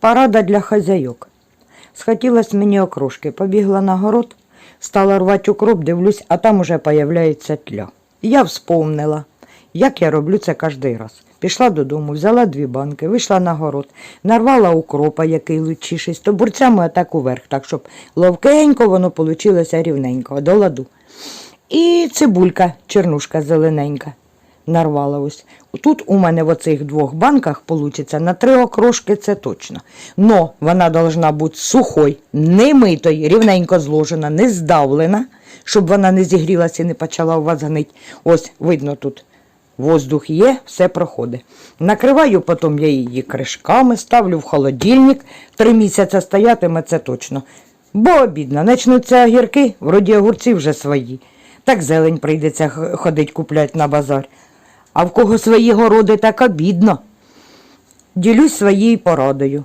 Парада для хазяйок. Схотілось мені окрошки, побігла на город, стала рвати укроп, дивлюсь, а там уже появляється тля. Я вспомнила, як я роблю це кожен раз. Пішла додому, взяла дві банки, вийшла на город, нарвала укропа, який лучіший, з тобурцями отак уверх, так, щоб ловкенько воно вийшло рівненько, до ладу. І цибулька, чернушка зелененька нарвала. Тут у мене в оцих двох банках вийде на три окрошки, це точно. Но вона должна бути сухой, не митой, рівненько зложена, не здавлена, щоб вона не зігрілася і не почала у вас гнить. Ось, видно тут. Воздух є, все проходить. Накриваю потім я її кришками, ставлю в холодильник. Три місяці стоятиме це точно. Бо обідно, начнуться огірки, вроді огурці вже свої. Так зелень прийдеться ходить купляти на базар. А в кого свої городи, так обідно. Ділюсь своєю порадою.